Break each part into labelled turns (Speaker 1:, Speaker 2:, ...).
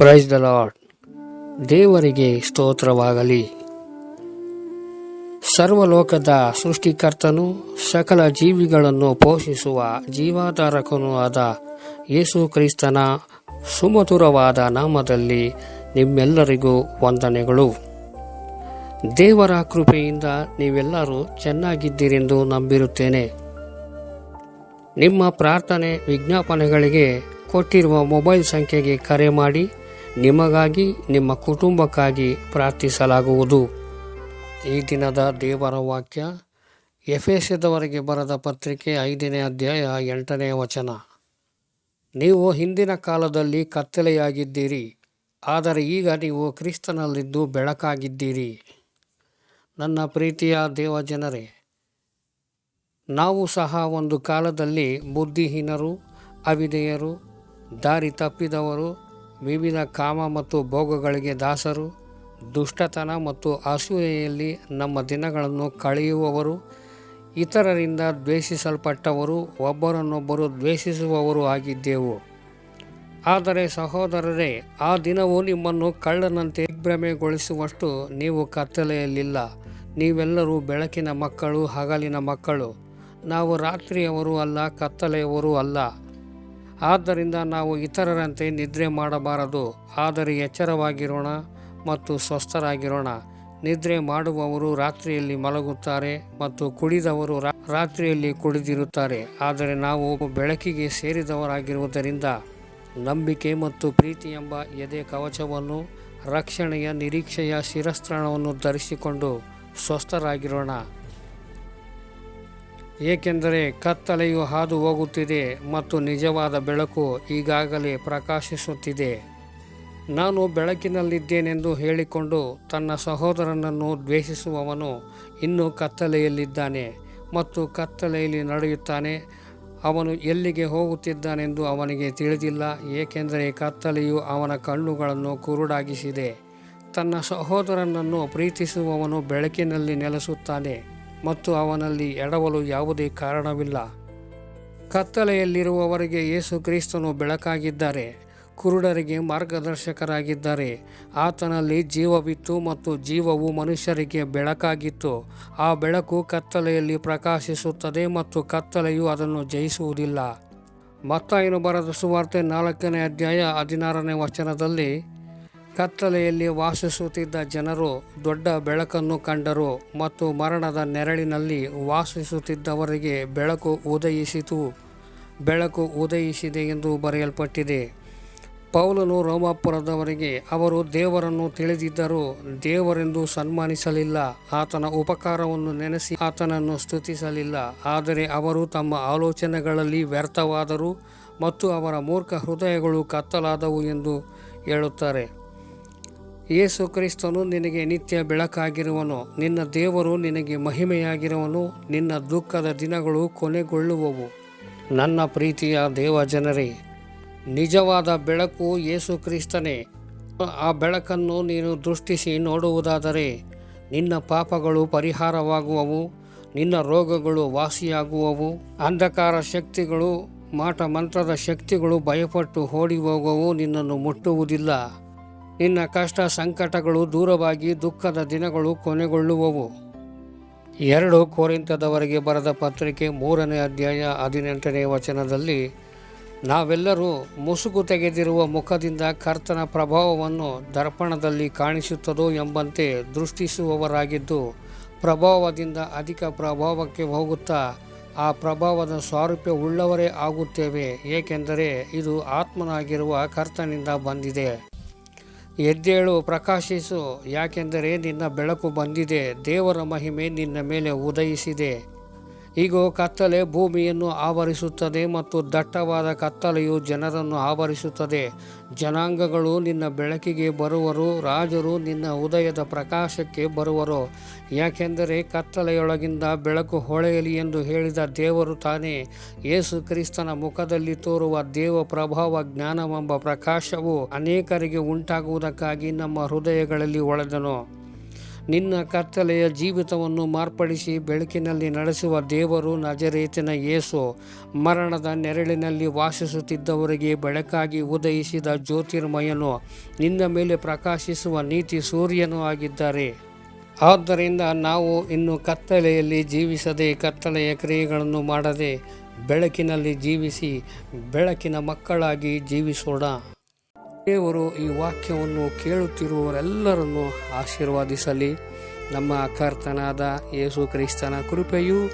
Speaker 1: Praise the lord ದೇವರಿಗೆ ಸ್ತೋತ್ರವಾಗಲಿ. ಸರ್ವಲೋಕದ ಸೃಷ್ಟಿಕರ್ತನು ಸಕಲ ಜೀವಿಗಳನ್ನು ಪೋಷಿಸುವ ಜೀವಾಧಾರಕನೂ ಆದ ಯೇಸು ಕ್ರಿಸ್ತನ ಸುಮಧುರವಾದ ನಾಮದಲ್ಲಿ ನಿಮ್ಮೆಲ್ಲರಿಗೂ ವಂದನೆಗಳು. ದೇವರ ಕೃಪೆಯಿಂದ ನೀವೆಲ್ಲರೂ ಚೆನ್ನಾಗಿದ್ದೀರೆಂದು ನಂಬಿರುತ್ತೇನೆ. ನಿಮ್ಮ ಪ್ರಾರ್ಥನೆ ವಿಜ್ಞಾಪನೆಗಳಿಗೆ ಕೊಟ್ಟಿರುವ ಮೊಬೈಲ್ ಸಂಖ್ಯೆಗೆ ಕರೆ ಮಾಡಿ ನಿಮಗಾಗಿ, ನಿಮ್ಮ ಕುಟುಂಬಕ್ಕಾಗಿ ಪ್ರಾರ್ಥಿಸಲಾಗುವುದು. ಈ ದಿನದ ದೇವರ ವಾಕ್ಯ, ಎಫೆಸದವರೆಗೆ ಬರೆದ ಪತ್ರಿಕೆ ಐದನೇ ಅಧ್ಯಾಯ ಎಂಟನೇ ವಚನ. ನೀವು ಹಿಂದಿನ ಕಾಲದಲ್ಲಿ ಕತ್ತಲೆಯಾಗಿದ್ದೀರಿ, ಆದರೆ ಈಗ ನೀವು ಕ್ರಿಸ್ತನಲ್ಲಿದ್ದು ಬೆಳಕಾಗಿದ್ದೀರಿ. ನನ್ನ ಪ್ರೀತಿಯ ದೇವಜನರೇ, ನಾವು ಸಹ ಒಂದು ಕಾಲದಲ್ಲಿ ಬುದ್ಧಿಹೀನರು ಅವಿದೆಯರು ದಾರಿ ತಪ್ಪಿದವರು ವಿವಿಧ ಕಾಮ ಮತ್ತು ಭೋಗಗಳಿಗೆ ದಾಸರು, ದುಷ್ಟತನ ಮತ್ತು ಅಸೂಯೆಯಲ್ಲಿ ನಮ್ಮ ದಿನಗಳನ್ನು ಕಳೆಯುವವರು, ಇತರರಿಂದ ದ್ವೇಷಿಸಲ್ಪಟ್ಟವರು, ಒಬ್ಬರನ್ನೊಬ್ಬರು ದ್ವೇಷಿಸುವವರು ಆಗಿದ್ದೆವು. ಆದರೆ ಸಹೋದರರೇ, ಆ ದಿನವು ನಿಮ್ಮನ್ನು ಕಳ್ಳನಂತೆ ದಿಗ್ಭ್ರಮೆಗೊಳಿಸುವಷ್ಟು ನೀವು ಕತ್ತಲೆಯಲ್ಲಿಲ್ಲ. ನೀವೆಲ್ಲರೂ ಬೆಳಕಿನ ಮಕ್ಕಳು, ಹಗಲಿನ ಮಕ್ಕಳು. ನಾವು ರಾತ್ರಿಯವರು ಅಲ್ಲ, ಕತ್ತಲೆಯವರೂ ಅಲ್ಲ. ಆದ್ದರಿಂದ ನಾವು ಇತರರಂತೆ ನಿದ್ರೆ ಮಾಡಬಾರದು. ಆದರೆ ಎಚ್ಚರವಾಗಿರೋಣ ಮತ್ತು ಸ್ವಸ್ಥರಾಗಿರೋಣ. ನಿದ್ರೆ ಮಾಡುವವರು ರಾತ್ರಿಯಲ್ಲಿ ಮಲಗುತ್ತಾರೆ ಮತ್ತು ಕುಡಿದವರು ರಾತ್ರಿಯಲ್ಲಿ ಕುಡಿದಿರುತ್ತಾರೆ. ಆದರೆ ನಾವು ಬೆಳಕಿಗೆ ಸೇರಿದವರಾಗಿರುವುದರಿಂದ ನಂಬಿಕೆ ಮತ್ತು ಪ್ರೀತಿ ಎಂಬ ಎದೆ ಕವಚವನ್ನು, ರಕ್ಷಣೆಯ ನಿರೀಕ್ಷೆಯ ಶಿರಸ್ತ್ರಾಣವನ್ನು ಧರಿಸಿಕೊಂಡು ಸ್ವಸ್ಥರಾಗಿರೋಣ. ಏಕೆಂದರೆ ಕತ್ತಲೆಯು ಹಾದು ಹೋಗುತ್ತಿದೆ ಮತ್ತು ನಿಜವಾದ ಬೆಳಕು ಈಗಾಗಲೇ ಪ್ರಕಾಶಿಸುತ್ತಿದೆ. ನಾನು ಬೆಳಕಿನಲ್ಲಿದ್ದೇನೆಂದು ಹೇಳಿಕೊಂಡು ತನ್ನ ಸಹೋದರನನ್ನು ದ್ವೇಷಿಸುವವನು ಇನ್ನೂ ಕತ್ತಲೆಯಲ್ಲಿದ್ದಾನೆ ಮತ್ತು ಕತ್ತಲೆಯಲ್ಲಿ ನಡೆಯುತ್ತಾನೆ. ಅವನು ಎಲ್ಲಿಗೆ ಹೋಗುತ್ತಿದ್ದಾನೆಂದು ಅವನಿಗೆ ತಿಳಿದಿಲ್ಲ, ಏಕೆಂದರೆ ಕತ್ತಲೆಯು ಅವನ ಕಣ್ಣುಗಳನ್ನು ಕುರುಡಾಗಿಸಿದೆ. ತನ್ನ ಸಹೋದರನನ್ನು ಪ್ರೀತಿಸುವವನು ಬೆಳಕಿನಲ್ಲಿ ನೆಲೆಸುತ್ತಾನೆ. ಮತ್ತು ಅವನಲ್ಲಿ ಎಡವಲು ಯಾವುದೇ ಕಾರಣವಿಲ್ಲ. ಕತ್ತಲೆಯಲ್ಲಿರುವವರಿಗೆ ಯೇಸು ಕ್ರಿಸ್ತನು ಬೆಳಕಾಗಿದ್ದಾರೆ, ಕುರುಡರಿಗೆ ಮಾರ್ಗದರ್ಶಕರಾಗಿದ್ದಾರೆ. ಆತನಲ್ಲಿ ಜೀವವಿತ್ತು ಮತ್ತು ಜೀವವು ಮನುಷ್ಯರಿಗೆ ಬೆಳಕಾಗಿತ್ತು. ಆ ಬೆಳಕು ಕತ್ತಲೆಯಲ್ಲಿ ಪ್ರಕಾಶಿಸುತ್ತದೆ ಮತ್ತು ಕತ್ತಲೆಯು ಅದನ್ನು ಜಯಿಸುವುದಿಲ್ಲ. ಮತ್ತಾಯನು ಬರೆದ ಸುವಾರ್ತೆ ನಾಲ್ಕನೇ ಅಧ್ಯಾಯ ಹದಿನಾರನೇ ವಚನದಲ್ಲಿ ಕತ್ತಲೆಯಲ್ಲಿ ವಾಸಿಸುತ್ತಿದ್ದ ಜನರು ದೊಡ್ಡ ಬೆಳಕನ್ನು ಕಂಡರು ಮತ್ತು ಮರಣದ ನೆರಳಿನಲ್ಲಿ ವಾಸಿಸುತ್ತಿದ್ದವರಿಗೆ ಬೆಳಕು ಉದಯಿಸಿತು. ಬೆಳಕು ಉದಯಿಸಿದೆ ಎಂದು ಬರೆಯಲ್ಪಟ್ಟಿದೆ. ಪೌಲನು ರೋಮಾಪುರದವರಿಗೆ, ಅವರು ದೇವರನ್ನು ತಿಳಿದಿದ್ದರೂ ದೇವರೆಂದು ಸನ್ಮಾನಿಸಲಿಲ್ಲ. ಆತನ ಉಪಕಾರವನ್ನು ನೆನೆಸಿ ಆತನನ್ನು ಸ್ತುತಿಸಲಿಲ್ಲ. ಆದರೆ ಅವರು ತಮ್ಮ ಆಲೋಚನೆಗಳಲ್ಲಿ ವ್ಯರ್ಥವಾದರು ಮತ್ತು ಅವರ ಮೂರ್ಖ ಹೃದಯಗಳು ಕತ್ತಲಾದವು ಎಂದು ಹೇಳುತ್ತಾರೆ. ಯೇಸು ಕ್ರಿಸ್ತನು ನಿನಗೆ ನಿತ್ಯ ಬೆಳಕಾಗಿರುವನು. ನಿನ್ನ ದೇವರು ನಿನಗೆ ಮಹಿಮೆಯಾಗಿರುವನು. ನಿನ್ನ ದುಃಖದ ದಿನಗಳು ಕೊನೆಗೊಳ್ಳುವವು. ನನ್ನ ಪ್ರೀತಿಯ ದೇವಜನರೇ, ನಿಜವಾದ ಬೆಳಕು ಯೇಸು ಕ್ರಿಸ್ತನೇ. ಆ ಬೆಳಕನ್ನು ನೀನು ದೃಷ್ಟಿಸಿ ನೋಡುವುದಾದರೆ, ನಿನ್ನ ಪಾಪಗಳು ಪರಿಹಾರವಾಗುವವು, ನಿನ್ನ ರೋಗಗಳು ವಾಸಿಯಾಗುವವು, ಅಂಧಕಾರ ಶಕ್ತಿಗಳು ಮಾಟ ಮಂತ್ರದ ಶಕ್ತಿಗಳು ಭಯಪಟ್ಟು ಓಡಿ ಹೋಗುವವು ನಿನ್ನನ್ನು ಮುಟ್ಟುವುದಿಲ್ಲ. ನಿನ್ನ ಕಷ್ಟ ಸಂಕಟಗಳು ದೂರವಾಗಿ ದುಃಖದ ದಿನಗಳು ಕೊನೆಗೊಳ್ಳುವವು. ಎರಡು ಕೋರಿಂತದವರೆಗೆ ಬರೆದ ಪತ್ರಿಕೆ ಮೂರನೇ ಅಧ್ಯಾಯ ಹದಿನೆಂಟನೇ ವಚನದಲ್ಲಿ, ನಾವೆಲ್ಲರೂ ಮುಸುಕು ತೆಗೆದಿರುವ ಮುಖದಿಂದ ಕರ್ತನ ಪ್ರಭಾವವನ್ನು ದರ್ಪಣದಲ್ಲಿ ಕಾಣಿಸುತ್ತದೋ ಎಂಬಂತೆ ದೃಷ್ಟಿಸುವವರಾಗಿದ್ದು, ಪ್ರಭಾವದಿಂದ ಅಧಿಕ ಪ್ರಭಾವಕ್ಕೆ ಹೋಗುತ್ತಾ, ಆ ಪ್ರಭಾವದ ಸ್ವಾರೂಪ್ಯ ಉಳ್ಳವರೇ ಆಗುತ್ತೇವೆ, ಏಕೆಂದರೆ ಇದು ಆತ್ಮನಾಗಿರುವ ಕರ್ತನಿಂದ ಬಂದಿದೆ. ಎದ್ದೇಳು ಪ್ರಕಾಶಿಸು ಯಾಕೆಂದರೆ ನಿನ್ನ ಬೆಳಕು ಬಂದಿದೆ ದೇವರ ಮಹಿಮೆ ನಿನ್ನ ಮೇಲೆ ಉದಯಿಸಿದೆ. ಈಗೋ ಕತ್ತಲೆ ಭೂಮಿಯನ್ನು ಆವರಿಸುತ್ತದೆ ಮತ್ತು ದಟ್ಟವಾದ ಕತ್ತಲೆಯು ಜನರನ್ನು ಆವರಿಸುತ್ತದೆ. ಜನಾಂಗಗಳು ನಿನ್ನ ಬೆಳಕಿಗೆ ಬರುವರು, ರಾಜರು ನಿನ್ನ ಉದಯದ ಪ್ರಕಾಶಕ್ಕೆ ಬರುವರು. ಯಾಕೆಂದರೆ ಕತ್ತಲೆಯೊಳಗಿಂದ ಬೆಳಕು ಹೊಳೆಯಲಿ ಎಂದು ಹೇಳಿದ ದೇವರು ತಾನೇ. ಯೇಸು ಕ್ರಿಸ್ತನ ಮುಖದಲ್ಲಿ ತೋರುವ ದೇವ ಪ್ರಭಾವ ಜ್ಞಾನವೆಂಬ ಪ್ರಕಾಶವು ಅನೇಕರಿಗೆ ಉಂಟಾಗುವುದಕ್ಕಾಗಿ ನಮ್ಮ ಹೃದಯಗಳಲ್ಲಿ ಒಳೆದನು. ನಿನ್ನ ಕತ್ತಲೆಯ ಜೀವಿತವನ್ನು ಮಾರ್ಪಡಿಸಿ ಬೆಳಕಿನಲ್ಲಿ ನಡೆಸುವ ದೇವರು ನಜರೇತಿನ ಯೇಸು ಮರಣದ ನೆರಳಿನಲ್ಲಿ ವಾಸಿಸುತ್ತಿದ್ದವರಿಗೆ ಬೆಳಕಾಗಿ ಉದಯಿಸಿದ ಜ್ಯೋತಿರ್ಮಯನು ನಿನ್ನ ಮೇಲೆ ಪ್ರಕಾಶಿಸುವ ನೀತಿ ಸೂರ್ಯನೂ ಆಗಿದ್ದಾರೆ. ಆದ್ದರಿಂದ ನಾವು ಇನ್ನು ಕತ್ತಲೆಯಲ್ಲಿ ಜೀವಿಸದೆ ಕತ್ತಲೆಯ ಕ್ರಿಯೆಗಳನ್ನು ಮಾಡದೆ ಬೆಳಕಿನಲ್ಲಿ ಜೀವಿಸಿ ಬೆಳಕಿನ ಮಕ್ಕಳಾಗಿ ಜೀವಿಸೋಣ. ದೇವರು ಈ ವಾಕ್ಯವನ್ನು ಕೇಳುತ್ತಿರುವವರೆಲ್ಲರನ್ನು ಆಶೀರ್ವಾದಿಸಲಿ. ನಮ್ಮ ಕರ್ತನಾದ ಯೇಸು ಕ್ರಿಸ್ತನ ಕೃಪೆಯು,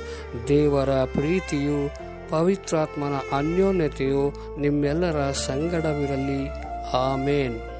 Speaker 1: ದೇವರ ಪ್ರೀತಿಯು, ಪವಿತ್ರಾತ್ಮನ ಅನ್ಯೋನ್ಯತೆಯು ನಿಮ್ಮೆಲ್ಲರ ಸಂಗಡವಿರಲಿ. ಆಮೇನ್.